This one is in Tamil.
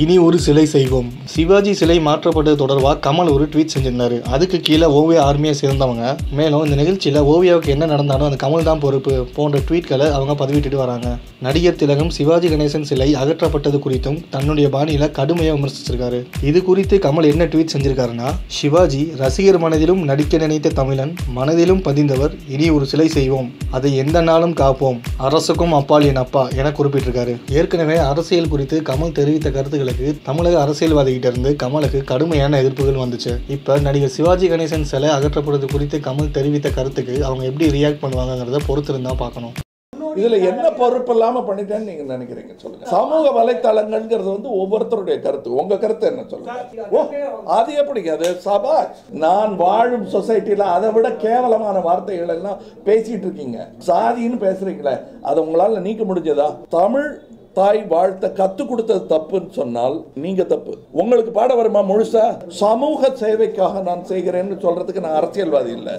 இனி ஒரு சிலை செய்வோம். சிவாஜி சிலை மாற்றப்பட்டது தொடர்பாக கமல் ஒரு ட்வீட் செஞ்சிருந்தாரு. அதுக்கு கீழே ஓவிய ஆர்மியை சேர்ந்தவங்க. மேலும் இந்த நிகழ்ச்சியில் ஓவியாவுக்கு என்ன நடந்தாலும் அந்த கமல் தான் பொறுப்பு போன்ற ட்வீட்களை அவங்க பதிவிட்டுட்டு வராங்க. நடிகர் திலகம் சிவாஜி கணேசன் சிலை அகற்றப்பட்டது குறித்தும் தன்னுடைய பாணியில் கடுமையாக விமர்சிச்சிருக்காரு. இது குறித்து கமல் என்ன ட்வீட் செஞ்சிருக்காருன்னா சிவாஜி ரசிகர் மனதிலும் நடிக்க நினைத்த தமிழன் மனதிலும் பதிந்தவர் இனி ஒரு சிலை செய்வோம். அதை எந்த நாளும் காப்போம். அரசுக்கும் அப்பால் என் அப்பா என குறிப்பிட்டிருக்காரு. ஏற்கனவே அரசியல் குறித்து கமல் தெரிவித்த கருத்துக்களுக்கு தமிழக அரசியல்வாதிகிட்ட இருந்து கமலுக்கு கடுமையான எதிர்ப்புகள் வந்துச்சு. இப்ப நடிகர் சிவாஜி கணேசன் சிலை அகற்றப்படுவது குறித்து கமல் தெரிவித்த கருத்துக்கு அவங்க எப்படி ரியாக்ட் பண்ணுவாங்கிறத பொறுத்திருந்தா பார்க்கணும். இதுல என்ன பொறுப்பு இல்லாம பண்ணிட்டேன்னு நீங்க நினைக்கிறீங்க? சொல்லுங்க. சமூக வலைத்தளங்கள்ங்கிறது வந்து ஒவ்வொருத்தருடைய கருத்து. உங்க கருத்து என்ன சொல்லுங்க? ஓ அது எப்படிங்க? அது சபா நான் வாழும் சொசைட்டில அதை விட கேவலமான வார்த்தைகள் எல்லாம் பேசிட்டு இருக்கீங்க. சாதின்னு பேசுறீங்களே அதை உங்களால நீக்க முடிஞ்சதா? தமிழ் தாய் வாழ்த்த கத்து கொடுத்தது தப்புன்னு சொன்னால் நீங்க தப்பு. உங்களுக்கு பாட வருமா முழுசா? சமூக சேவைக்காக நான் செய்கிறேன்னு சொல்றதுக்கு நான் அரசியல்வாதி இல்லை.